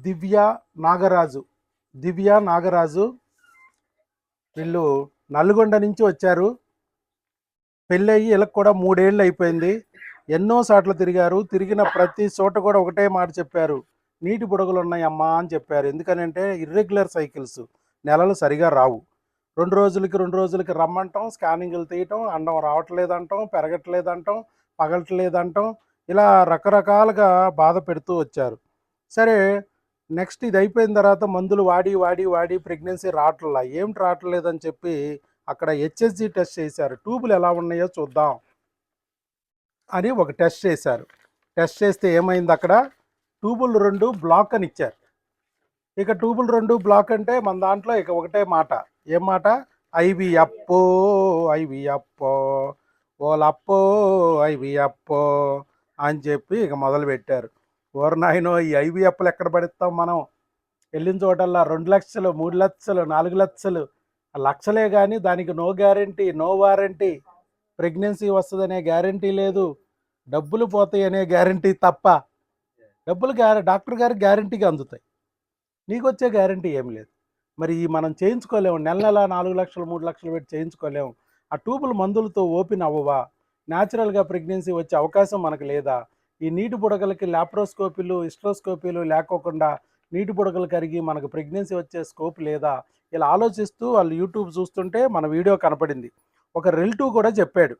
దివ్య నాగరాజు దివ్య నాగరాజు. వీళ్ళు నల్గొండ నుంచి వచ్చారు. పెళ్ళయి వీళ్ళకి కూడా మూడేళ్ళు అయిపోయింది. ఎన్నో సార్లు తిరిగారు. తిరిగిన ప్రతి చోట కూడా ఒకటే మాట చెప్పారు. నీటి బుడగలు ఉన్నాయమ్మా అని చెప్పారు. ఎందుకనంటే ఇర్రెగ్యులర్ సైకిల్స్ నెలలు సరిగా రావు. రెండు రోజులకి రెండు రోజులకి రమ్మంటాం స్కానింగ్లు తీయటం అండం రావట్లేదంటాం పెరగట్లేదంటాం పగలట్లేదంటాం. ఇలా రకరకాలుగా బాధ పెడుతూ వచ్చారు. సరే నెక్స్ట్ ఇది అయిపోయిన తర్వాత మందులు వాడి వాడి వాడి ప్రెగ్నెన్సీ రావట్లా? ఏమిటి రావట్లేదని చెప్పి అక్కడ హెచ్ఎస్జి టెస్ట్ చేశారు. ట్యూబులు ఎలా ఉన్నాయో చూద్దాం అని ఒక టెస్ట్ చేశారు. టెస్ట్ చేస్తే ఏమైంది అక్కడ? ట్యూబులు రెండు బ్లాక్ అని ఇచ్చారు. ఇక ట్యూబులు రెండు బ్లాక్ అంటే మన దాంట్లో ఇక ఒకటే మాట. ఏం మాట? ఐవి అప్పో ఐవి అప్పో ఓలప్పో ఐవి అప్పో అని చెప్పి ఇక మొదలు పెట్టారు ఓర్నాయనో ఈ ఐవీఎఫ్లు ఎక్కడ పడిస్తాం మనం? వెళ్ళిన చోటల్లా రెండు లక్షలు మూడు లక్షలు నాలుగు లక్షలు ఆ లక్షలే కానీ దానికి no guarantee no warranty. Pregnancy వస్తుందనే గ్యారంటీ లేదు. డబ్బులు పోతాయి అనే గ్యారంటీ తప్ప డబ్బులు గ్యార డాక్టర్ గారి గ్యారంటీగా అందుతాయి. నీకు వచ్చే గ్యారంటీ ఏం లేదు. మరి ఈ మనం చేయించుకోలేము. నెల నెల నాలుగు లక్షలు మూడు లక్షలు పెట్టి చేయించుకోలేము. ఆ ట్యూబులు మందులతో ఓపెన్ అవ్వవా? న్యాచురల్గా ప్రెగ్నెన్సీ వచ్చే అవకాశం మనకు లేదా? ఈ నీటి బుడగలకి లాప్రోస్కోపీలు ఇస్ట్రోస్కోపీలు లేకోకుండా నీటి బుడగలు కరిగి మనకు ప్రెగ్నెన్సీ వచ్చే స్కోప్ లేదా? ఇలా ఆలోచిస్తూ వాళ్ళు యూట్యూబ్ చూస్తుంటే మన వీడియో కనపడింది. ఒక రిలేటివ్ కూడా చెప్పాడు.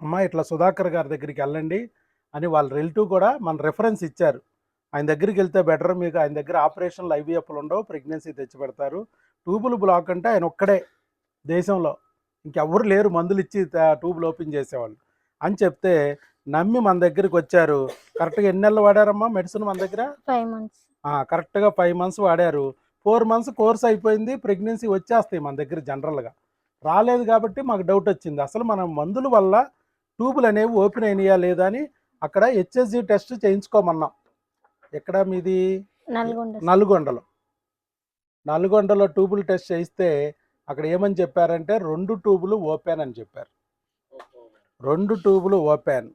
అమ్మ ఇట్లా సుధాకర్ గారి దగ్గరికి వెళ్ళండి అని వాళ్ళ రిలేటివ్ కూడా మన రెఫరెన్స్ ఇచ్చారు. ఆయన దగ్గరికి వెళ్తే బెటర్ మీకు ఆయన దగ్గర ఆపరేషన్లు ఐవీఎఫ్లు ఉండవు ప్రెగ్నెన్సీ తెచ్చి పెడతారు ట్యూబులు బ్లాక్ అంటే ఆయన ఒక్కడే దేశంలో. ఇంకెవ్వరు లేరు మందులు ఇచ్చి ట్యూబులు ఓపెన్ చేసేవాళ్ళు అని చెప్తే నమ్మి మన దగ్గరికి వచ్చారు. కరెక్ట్గా ఎన్ని నెలలు వాడారమ్మా మెడిసిన్ మన దగ్గర? Five months. ఆ, కరెక్ట్గా ఫైవ్ మంత్స్ వాడారు. ఫోర్ మంత్స్ కోర్స్ అయిపోయింది. ప్రెగ్నెన్సీ వచ్చేస్తాయి మన దగ్గర జనరల్గా. రాలేదు కాబట్టి మాకు డౌట్ వచ్చింది. అసలు మనం మందుల వల్ల ట్యూబులు అనేవి ఓపెన్ అయినాయా లేదా అని అక్కడ హెచ్ఎస్జి టెస్ట్ చేయించుకోమన్నాం. ఎక్కడ మీది? నల్గొండ నల్గొండలో. నల్గొండలో ట్యూబుల్ టెస్ట్ చేయిస్తే అక్కడ ఏమని చెప్పారంటే రెండు ట్యూబులు ఓపెన్ అని చెప్పారు. రెండు ట్యూబులు ఓపెన్.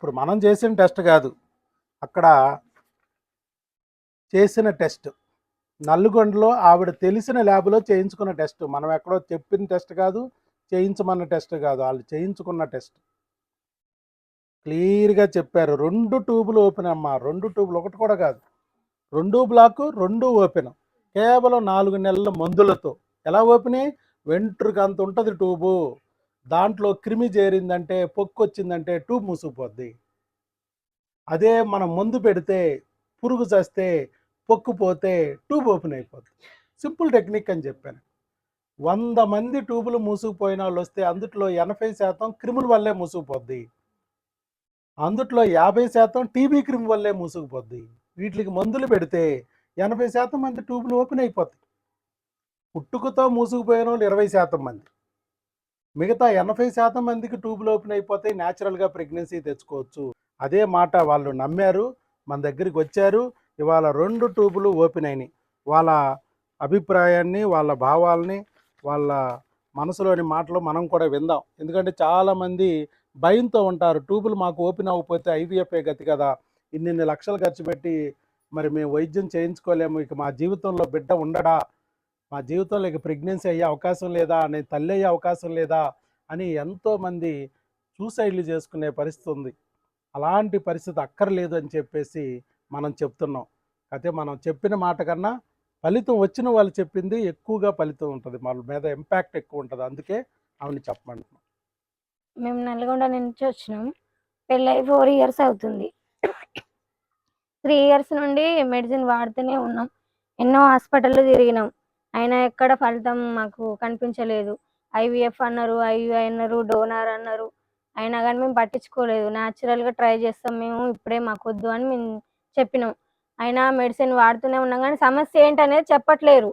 ఇప్పుడు మనం చేసిన టెస్ట్ కాదు. అక్కడ చేసిన టెస్ట్. నల్గొండలో ఆవిడ తెలిసిన ల్యాబ్లో చేయించుకున్న టెస్ట్. మనం ఎక్కడో చెప్పిన టెస్ట్ కాదు చేయించమన్న టెస్ట్ కాదు. వాళ్ళు చేయించుకున్న టెస్ట్. క్లియర్గా చెప్పారు. రెండు ట్యూబులు ఓపెన్ అమ్మా. రెండు ట్యూబులు ఒకటి కూడా కాదు. రెండు బ్లాక్ రెండు ఓపెన్. కేవలం నాలుగు నెలల మందులతో. ఎలా ఓపెన్? అయ్యి అంత ఉంటుంది ట్యూబు. దాంట్లో క్రిమి చేరిందంటే పొక్కు వచ్చిందంటే ట్యూబ్ మూసుకుపోద్ది. అదే మనం మందు పెడితే పురుగు చేస్తే పొక్కు పోతే ట్యూబ్ ఓపెన్ అయిపోద్ది. సింపుల్ టెక్నిక్ అని చెప్పాను. వంద మంది ట్యూబులు మూసుకుపోయిన వాళ్ళు వస్తే అందుట్లో ఎనభై శాతం క్రిముల వల్లే మూసుకుపోద్ది. అందుట్లో యాభై శాతం టీబీ క్రిమి వల్లే మూసుకుపోద్ది. వీటికి మందులు పెడితే ఎనభై శాతం మంది ట్యూబులు ఓపెన్ అయిపోతాయి పుట్టుకతో మూసుకుపోయిన వాళ్ళు ఇరవై శాతం మంది. మిగతా ఎనభై శాతం మందికి ట్యూబులు ఓపెన్ అయిపోతే న్యాచురల్గా ప్రెగ్నెన్సీ తెచ్చుకోవచ్చు. అదే మాట వాళ్ళు నమ్మారు మన దగ్గరికి వచ్చారు ఇవాళ రెండు ట్యూబులు ఓపెన్ అయినాయి. వాళ్ళ అభిప్రాయాన్ని వాళ్ళ భావాల్ని వాళ్ళ మనసులోని మాటలు మనం కూడా విందాం. ఎందుకంటే చాలామంది భయంతో ఉంటారు ట్యూబులు మాకు ఓపెన్ అవ్వకపోతే ఐవీఎఫ్ఏ గతి కదా? ఇన్నిన్ని లక్షలు ఖర్చు పెట్టి మరి మేము వైద్యం చేయించుకోలేము ఇక మా జీవితంలో బిడ్డ ఉండడా? మా జీవితంలో ఇక ప్రెగ్నెన్సీ అయ్యే అవకాశం లేదా నేను తల్లి అయ్యే అవకాశం లేదా అని ఎంతోమంది సూసైడ్లు చేసుకునే పరిస్థితి ఉంది. అలాంటి పరిస్థితి అక్కర్లేదు అని చెప్పేసి మనం చెప్తున్నాం. అయితే మనం చెప్పిన మాట కన్నా ఫలితం వచ్చిన వాళ్ళు చెప్పింది ఎక్కువగా ఫలితం ఉంటుంది. వాళ్ళ మీద ఇంపాక్ట్ ఎక్కువ ఉంటుంది. అందుకే ఆవిడ చెప్పమంటున్నాం. మేము నల్గొండ నుంచి వచ్చినాం. పెళ్ళై ఫోర్ ఇయర్స్ అవుతుంది. త్రీ ఇయర్స్ నుండి మెడిసిన్ వాడుతూనే ఉన్నాం. ఎన్నో హాస్పిటల్లో తిరిగినాం. అయినా ఎక్కడ ఫలితం మాకు కనిపించలేదు. ఐవీఎఫ్ అన్నారు ఐవీఐ అన్నారు డోనార్ అన్నారు. అయినా కానీ మేము పట్టించుకోలేదు. న్యాచురల్గా ట్రై చేస్తాం మేము ఇప్పుడే మాకు వద్దు అని మేము చెప్పినాం. అయినా మెడిసిన్ వాడుతూనే ఉన్నాం కానీ సమస్య ఏంటనేది చెప్పట్లేరు.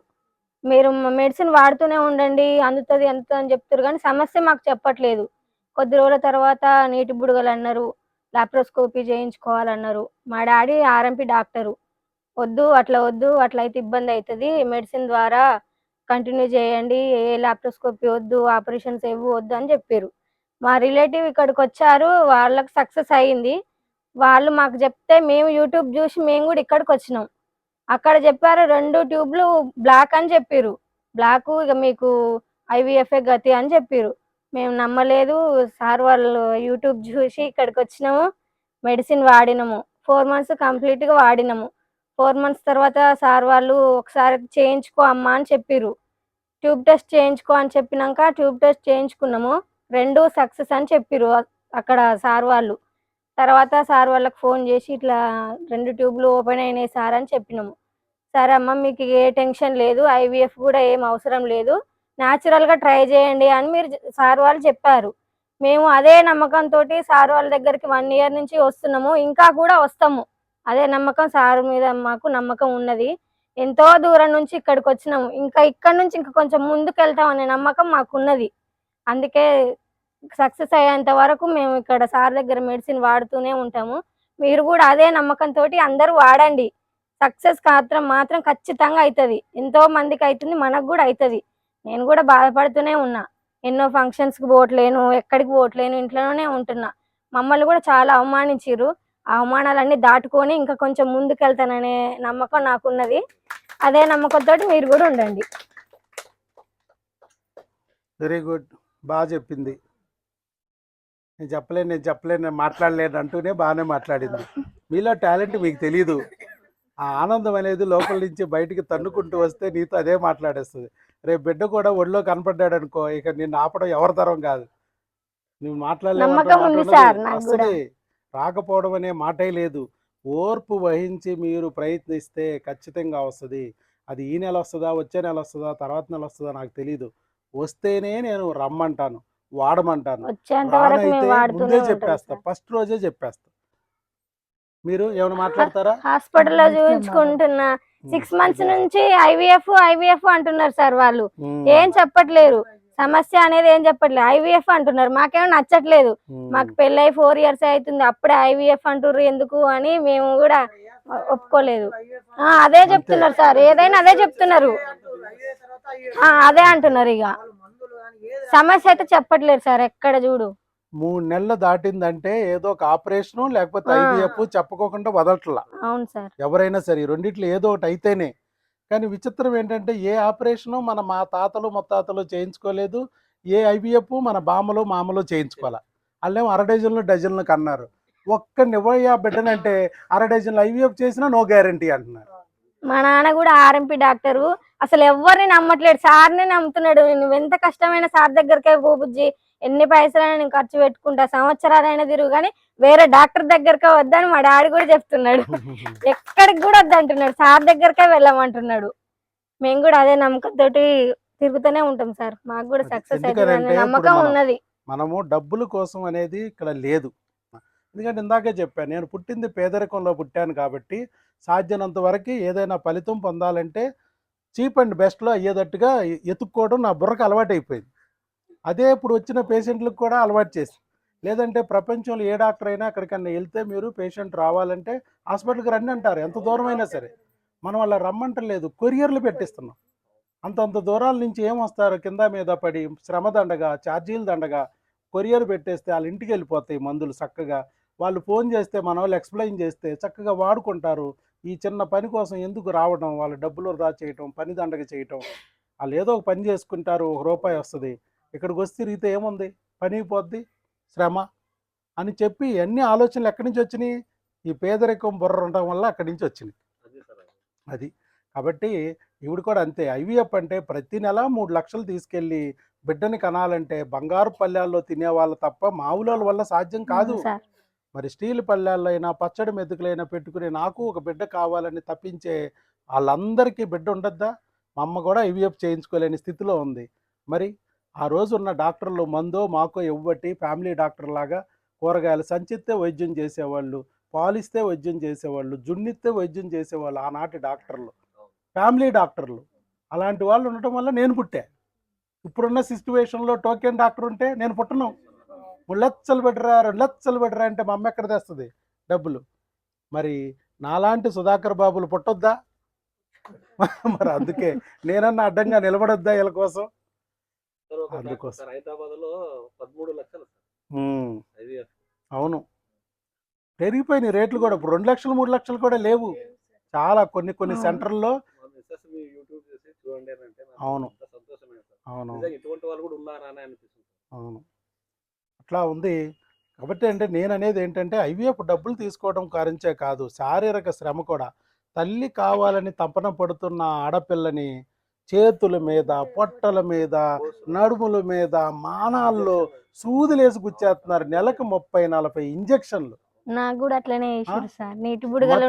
మీరు మెడిసిన్ వాడుతూనే ఉండండి అందుతుంది ఎంత అని చెప్తారు కానీ సమస్య మాకు చెప్పట్లేదు. కొద్ది రోజుల తర్వాత నీటి బుడగలు అన్నారు లాప్రోస్కోపీ చేయించుకోవాలన్నారు. మా డాడీ ఆర్ఎంపీ డాక్టరు. వద్దు అట్లా వద్దు అట్లా అయితే ఇబ్బంది అవుతుంది మెడిసిన్ ద్వారా కంటిన్యూ చేయండి. ఏ లాప్రోస్కోపీ వద్దు ఆపరేషన్స్ ఏవి వద్దు అని చెప్పారు మా రిలేటివ్ ఇక్కడికి వచ్చారు వాళ్ళకి సక్సెస్ అయ్యింది వాళ్ళు మాకు చెప్తే మేము యూట్యూబ్ చూసి మేము కూడా ఇక్కడికి వచ్చినాం. అక్కడ చెప్పారు రెండు ట్యూబ్లు బ్లాక్ అని చెప్పారు బ్లాక్ ఇక మీకు ఐవీఎఫ్ఏ గతి అని చెప్పారు మేము నమ్మలేదు. సార్ వాళ్ళు యూట్యూబ్ చూసి ఇక్కడికి వచ్చినాము. మెడిసిన్ వాడినాము. ఫోర్ మంత్స్ కంప్లీట్గా వాడినాము. ఫోర్ మంత్స్ తర్వాత సార్ వాళ్ళు ఒకసారి చేయించుకో అమ్మా అని చెప్పిర్రు. ట్యూబ్ టెస్ట్ చేయించుకో అని చెప్పినాక ట్యూబ్ టెస్ట్ చేయించుకున్నాము. రెండు సక్సెస్ అని చెప్పిర్రు అక్కడ సార్ వాళ్ళు. తర్వాత సార్ వాళ్ళకి ఫోన్ చేసి ఇట్లా రెండు ట్యూబ్లు ఓపెన్ అయినాయి సార్ అని చెప్పినాము. సరే అమ్మ మీకు ఏ టెన్షన్ లేదు ఐవీఎఫ్ కూడా ఏం అవసరం లేదు. న్యాచురల్గా ట్రై చేయండి అని మీరు సార్ వాళ్ళు చెప్పారు. మేము అదే నమ్మకంతో సార్ వాళ్ళ దగ్గరికి వన్ ఇయర్ నుంచి వస్తున్నాము. ఇంకా కూడా వస్తాము. అదే నమ్మకం సార్ మీద మాకు నమ్మకం ఉన్నది. ఎంతో దూరం నుంచి ఇక్కడికి వచ్చినాము ఇంకా ఇక్కడ నుంచి ఇంకా కొంచెం ముందుకు వెళ్తాం అనే నమ్మకం మాకు ఉన్నది అందుకే సక్సెస్ అయ్యేంత వరకు మేము ఇక్కడ సార్ దగ్గర మెడిసిన్ వాడుతూనే ఉంటాము. మీరు కూడా అదే నమ్మకంతో అందరూ వాడండి. సక్సెస్ మాత్రం మాత్రం ఖచ్చితంగా అవుతుంది ఎంతో మందికి అవుతుంది మనకు కూడా అవుతుంది నేను కూడా బాధపడుతూనే ఉన్నా. ఎన్నో ఫంక్షన్స్కి పోవట్లేను ఎక్కడికి పోవట్లేను ఇంట్లోనే ఉంటున్నా. మమ్మల్ని కూడా చాలా అవమానించారు అవమానాలన్నీ దాటుకొని ఇంకా కొంచెం ముందుకు వెళ్తాననే నమ్మకం నాకున్నది. అదే నమ్మకంతో మీరు కూడా ఉండండి. వెరీ గుడ్ బాగా చెప్పింది. నేను చెప్పలేను నేను చెప్పలేను నేను మాట్లాడలేను అంటూనే బాగానే మాట్లాడింది. మీలో టాలెంట్ మీకు తెలియదు ఆ ఆనందం అనేది లోపల నుంచి బయటికి తన్నుకుంటూ వస్తే నీతో అదే మాట్లాడేస్తుంది. రేపు బిడ్డ కూడా ఒళ్ళో కనపడ్డాడు అనుకో ఇక నిన్ను ఆపడం ఎవరి తరం కాదు. నువ్వు మాట్లాడలేవు రాకపోవడం అనే మాటే లేదు. ఓర్పు వహించి మీరు ప్రయత్నిస్తే ఖచ్చితంగా వస్తుంది. అది ఈ నెల వస్తుందా వచ్చే నెల వస్తుందా తర్వాత నెల వస్తుందా నాకు తెలియదు వస్తేనే నేను రమ్మంటాను వాడమంటాను. ముందే చెప్పేస్తా. ఫస్ట్ రోజే చెప్పేస్తా. మీరు ఏమైనా మాట్లాడతారా? హాస్పిటల్లో చూపించుకుంటున్న సిక్స్ మంత్స్ నుంచి ఐవీఎఫ్ ఐవీఎఫ్ అంటున్నారు సార్ వాళ్ళు. ఏం చెప్పట్లేరు. సమస్య అనేది ఏం చెప్పట్లేదు. ఐవీఎఫ్ అంటున్నారు. మాకేమో నచ్చట్లేదు. మాకు పెళ్ళై ఫోర్ ఇయర్స్ అవుతుంది అప్పుడే ఐవీఎఫ్ అంటుర్రు ఎందుకు అని మేము కూడా ఒప్పుకోలేదు. ఆ, అదే చెప్తున్నారు సార్. ఏదైనా అదే చెప్తున్నారు. ఆ, అదే అంటున్నారు ఇక సమస్య అయితే చెప్పట్లేదు సార్ ఎక్కడ చూడు. మూడు నెలలు దాటిందంటే ఏదో ఒక ఆపరేషన్ లేకపోతే. ఐవీఎఫ్ చెప్పుకోకుండా వదలట్లా. అవును సార్. ఎవరైనా సరే రెండిట్లో ఏదో ఒకటి అయితేనే కానీ విచిత్రం ఏంటంటే ఏ ఆపరేషను మన మా తాతలు ముత్తాతలు చేయించుకోలేదు. ఏ ఐవీఎఫ్ మన బామ్మలు మామలు చేయించుకోవాలి. వాళ్ళేమో అర డజన్లు డజన్లు కన్నారు. ఒక్క నివయ్య బిడ్డనంటే అర డజన్లు ఐవీఎఫ్ చేసినా నో గ్యారంటీ అంటున్నారు. మా నాన్న కూడా ఆర్ఎంపీ డాక్టరు. అసలు ఎవరిని నమ్మట్లేడు. సార్నే నమ్ముతున్నాడు. నువ్వు ఎంత కష్టమైన సార్ దగ్గరకే పో బుజ్జి. ఎన్ని పైసలైనా నేను ఖర్చు పెట్టుకుంటా. సంవత్సరాలైనా తిరుగు. కానీ వేరే డాక్టర్ దగ్గరకే వద్దని మా డాడీ కూడా చెప్తున్నాడు. ఎక్కడికి కూడా వద్దంటున్నాడు. సార్ దగ్గరకే వెళ్ళమంటున్నాడు. మేము కూడా అదే నమ్మకంతో తిరుగుతూనే ఉంటాం సార్. మాకు కూడా సక్సెస్ అవుతుంది ఇప్పుడు నమ్మకం ఉన్నది. మనము డబ్బుల కోసం అనేది ఇక్కడ లేదు. ఎందుకంటే ఇందాకే చెప్పాను నేను పుట్టింది పేదరికంలో పుట్టాను కాబట్టి సాధ్యమైనంత వరకు ఏదైనా ఫలితం పొందాలంటే చీప్ అండ్ బెస్ట్లో అయ్యేటట్టుగా ఎత్తుక్కోవడం నా బుర్రకు అలవాటు అయిపోయింది అదే ఇప్పుడు వచ్చిన పేషెంట్లకు కూడా అలవాటు చేసి లేదంటే ప్రపంచంలో ఏ డాక్టర్ అయినా అక్కడికన్నా వెళ్తే మీరు పేషెంట్ రావాలంటే హాస్పిటల్కి రండి అంటారు. ఎంత దూరం అయినా సరే. మనం అలా రమ్మంటలేదు కొరియర్లు పెట్టిస్తున్నాం. అంతంత దూరాల నుంచి ఏం వస్తారు? కింద మీద పడి శ్రమ దండగా ఛార్జీలు దండగా కొరియర్ పెట్టేస్తే వాళ్ళ ఇంటికి వెళ్ళిపోతాయి మందులు చక్కగా. వాళ్ళు ఫోన్ చేస్తే మన వాళ్ళు ఎక్స్ప్లెయిన్ చేస్తే చక్కగా వాడుకుంటారు. ఈ చిన్న పని కోసం ఎందుకు రావడం? వాళ్ళ డబ్బులు వృధా చేయటం పని దండగ చేయటం. వాళ్ళు ఏదో ఒక పని చేసుకుంటారు ఒక రూపాయి వస్తుంది. ఇక్కడికి వస్తే తిరిగితే ఏముంది? పని పోద్ది శ్రమ అని చెప్పి అన్ని ఆలోచనలు ఎక్కడి నుంచి వచ్చినాయి? ఈ పేదరికం బుర్ర ఉండటం వల్ల అక్కడి నుంచి వచ్చినాయి. అది కాబట్టి ఇవిడు కూడా అంతే. ఐవీఎఫ్ అంటే ప్రతి నెల మూడు లక్షలు తీసుకెళ్ళి బిడ్డని కనాలంటే బంగారు పల్లెల్లో తినే వాళ్ళు తప్ప మామూలు వాళ్ళ వల్ల సాధ్యం కాదు. మరి స్టీల్ పల్లెల్లో అయినా పచ్చడి మెతుకులైనా పెట్టుకుని నాకు ఒక బిడ్డ కావాలని తప్పించే వాళ్ళందరికీ బిడ్డ ఉండద్దా? మా అమ్మ కూడా ఐవీఎఫ్ చేయించుకోలేని స్థితిలో ఉంది. మరి ఆ రోజు ఉన్న డాక్టర్లు మందో మాకో ఇవ్వబట్టి ఫ్యామిలీ డాక్టర్ లాగా కూరగాయలు సంచిస్తే వైద్యం చేసేవాళ్ళు పాలిస్తే వైద్యం చేసేవాళ్ళు జున్నిస్తే వైద్యం చేసేవాళ్ళు ఆనాటి డాక్టర్లు ఫ్యామిలీ డాక్టర్లు. అలాంటి వాళ్ళు ఉండటం వల్ల నేను పుట్టా. ఇప్పుడున్న సిచ్యువేషన్లో టోకెన్ డాక్టర్ ఉంటే నేను పుట్టను. మూడు లక్షలు పెట్టరా రెండు లక్షలు పెట్టరా అంటే మా అమ్మ ఎక్కడ తెస్తుంది? డబ్బులు. మరి నాలాంటి సుధాకర్ బాబులు పుట్టొద్దా? మరి అందుకే నేనన్నా అడ్డంగా నిలబడొద్దా వీళ్ళ కోసం? సార్ ఒక అందుకోసం. డాక్టర్ సార్ హైదరాబాద్లో పదమూడు లక్షలు అవును. పెరిగిపోయినాయి రేట్లు కూడా. ఇప్పుడు రెండు లక్షలు మూడు లక్షలు కూడా లేవు. చాలా కొన్ని కొన్ని. సెంటర్లో అవును. అంత సంతోషమే సార్. అవును. ఇటువంటి వాళ్ళు కూడా ఉన్నారా అని అనిపిస్తుంది అవును. అట్లా ఉంది. కాబట్టి అంటే నేను అనేది ఏంటంటే ఐవీఎఫ్ డబ్బులు తీసుకోవడం కారించే కాదు. శారీరక శ్రమ కూడా. తల్లి కావాలని తపన పడుతున్న ఆడపిల్లని చేతుల మీద పొట్టల మీద నడుముల మీద మానాల్లో సూదులేసి గుచ్చేస్తున్నారు. నెలకు ముప్పై నలభై ఇంజక్షన్లు. నాకు కూడా అట్లనే చేసారు సార్. నీటి బుడగలు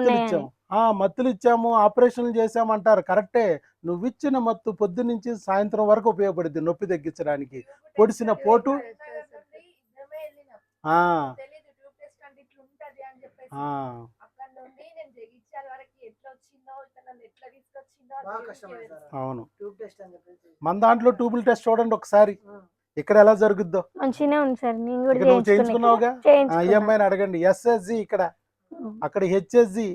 మత్తులు ఇచ్చాము. ఆపరేషన్లు చేసామంటారు కరెక్టే. నువ్వు ఇచ్చిన మత్తు పొద్దు నుంచి సాయంత్రం వరకు ఉపయోగపడుద్ది నొప్పి తగ్గించడానికి. పొడిసిన పోటు అవును. ట్యూబ్ టెస్ట్ అని చెప్పేసి. మన దాంట్లో ట్యూబుల్ టెస్ట్ చూడండి ఒకసారి. ఇక్కడ ఎలా జరుగుద్దో. మంచిగానే ఉంది సార్ నేను కూడా ఇక్కడ నువ్వు చేయించుకున్నావుగా? చేయించుకున్నా. ఈఎంఐని అడగండి. ఎస్ఎస్జి ఇక్కడ. అక్కడ హెచ్ఎస్జి.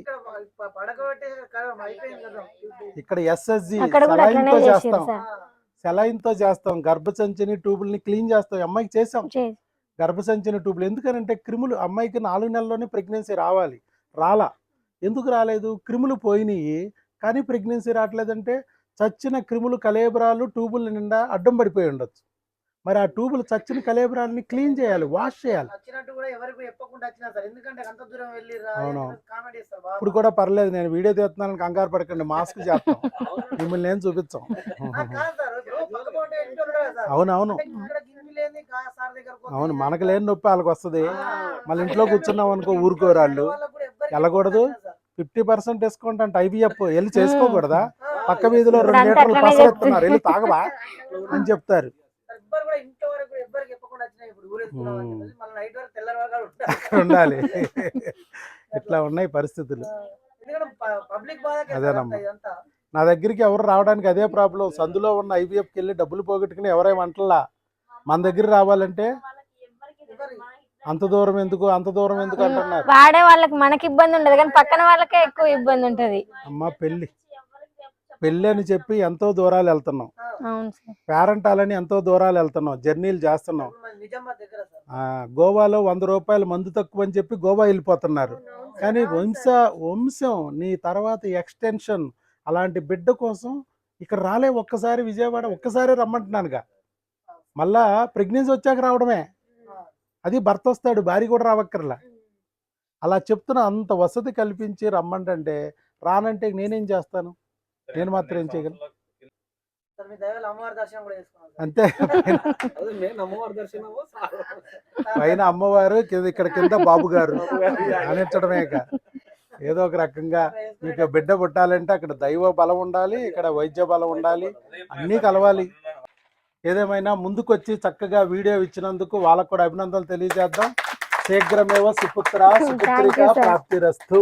ఇక్కడ ఎస్ఎస్జి సెలైన్తో చేస్తాం. సెలైన్తో చేస్తాం. గర్భసంచిని ట్యూబుల్ని క్లీన్ చేస్తాం. అమ్మాయికి చేసాం గర్భసంచిన ట్యూబ్లు. ఎందుకనంటే క్రిములు అమ్మాయికి నాలుగు నెలల్లోనే ప్రెగ్నెన్సీ రావాలి. రాలా. ఎందుకు రాలేదు? క్రిములు పోయినాయి కానీ ప్రెగ్నెన్సీ రావట్లేదంటే చచ్చిన క్రిములు కలేబరాలు ట్యూబుల నిండా అడ్డం పడిపోయి ఉండొచ్చు. మరి ఆ ట్యూబులు చచ్చిన కలేబరాలని క్లీన్ చేయాలి వాష్ చేయాలి. అవునవును. ఇప్పుడు కూడా పర్లేదు నేను వీడియో తీస్తున్నాను కంగారు పడకండి మాస్క్ చేస్తాం. మిమ్మల్ని ఏం చూపించాం. ఆ, అవును మనకు లేని నొప్పి వాళ్ళకి వస్తుంది. మళ్ళీ ఇంట్లో కూర్చున్నాం అనుకో ఊరుకోరు వాళ్ళు వాళ్ళకు కూడా ఎవ్వరికి వెళ్ళకూడదు. ఫిఫ్టీ పర్సెంట్ డిస్కౌంట్ అంటే ఐవీఎఫ్ వెళ్ళి చేసుకోకూడదా? పక్క వీధిలో రెండు లీటర్లు పసరెత్తున్నారు వెళ్ళి తాగవా? అని చెప్తారు. ఉండాలి. ఇట్లా ఉన్నాయి పరిస్థితులు. అదేనమ్మా. నా దగ్గరికి ఎవరు రావడానికి అదే ప్రాబ్లం. సందులో ఉన్న ఐవీఎఫ్కి వెళ్ళి డబ్బులు పోగొట్టుకుని ఎవరేమంటలా మన దగ్గర రావాలంటే అంత దూరం ఎందుకు? అంత దూరం ఎందుకు అంటున్నారు? వాడే వాళ్ళకి మనకి ఇబ్బంది ఉండదు కానీ పక్కన వాళ్ళకే ఎక్కువ ఇబ్బంది ఉంటది. అమ్మ పెళ్ళి. పెళ్ళి అని చెప్పి ఎంతో దూరాలు వెళ్తున్నాం. సార్. పేరెంటాలని ఎంతో దూరాలు వెళ్తున్నాం జర్నీలు చేస్తున్నాం. గోవాలో వంద రూపాయలు మందు తక్కువ అని చెప్పి గోవా వెళ్ళిపోతున్నారు. కానీ వంశ వంశం నీ తర్వాత ఎక్స్టెన్షన్ అలాంటి బిడ్డ కోసం ఇక్కడ రాలే ఒక్కసారి విజయవాడ ఒక్కసారి రమ్మంటున్నానుగా. మళ్ళా ప్రెగ్నెన్సీ వచ్చాక రావడమే. అది భర్త వస్తాడు భార్య కూడా రావక్కర్లా. అలా చెప్తున్నా అంత వసతి కల్పించి రమ్మంటే రానంటే నేనేం చేస్తాను? నేను మాత్రం ఏం చేయగలను? సార్ మీ దైవాలు అమ్మవారి దర్శనం కూడా చేసుకున్నాం సార్. అంతే. అదే నేను అమ్మవారి దర్శనము. పైన అమ్మవారు కింద ఇక్కడ కింద బాబు గారు అనిచ్చడమే ఇక. ఏదో ఒక రకంగా మీకు బిడ్డ పుట్టాలంటే అక్కడ దైవ బలం ఉండాలి ఇక్కడ వైద్య బలం ఉండాలి అన్నీ కలవాలి. ఏదేమైనా ముందుకొచ్చి చక్కగా వీడియో ఇచ్చినందుకు వాళ్ళకు కూడా అభినందనలు తెలియజేద్దాం శీఘ్రమేవ సుపుత్ర సుపుత్రిక sir. ప్రాప్తిరస్తు